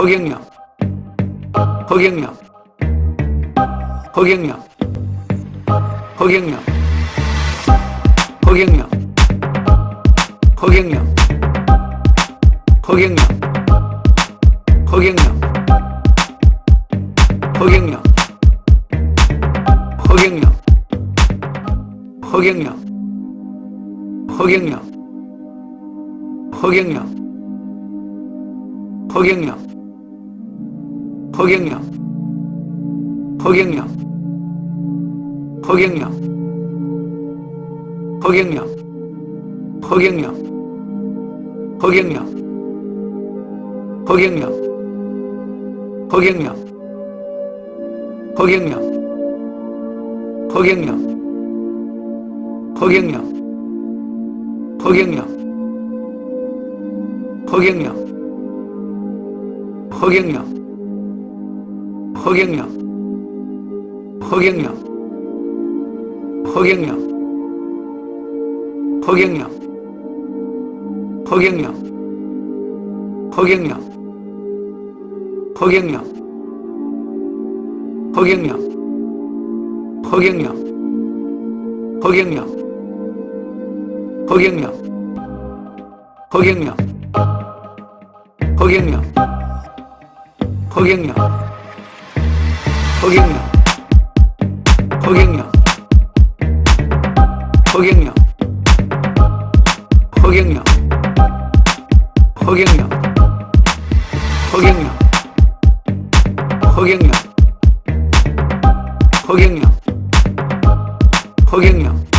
허경영 허경영 허경영 허경영 허경영 허경영 허경영 허경영 허경영 허경영 허경영 허경영 허경영 허경영 허경영 허경영 허경영 허경영 허경영 허경영 허경영 허경영 허경영 허경영 허경영 허경영 허경영 허경영 허경영 허경영 허경영 허경영 허경영 허경영 허경영 허경영 허경영 허경영 허경영 허경영 허경영 허경영 허경영 허경영 허경영 허경영 허경영 허경영 허경영 허경영 허경영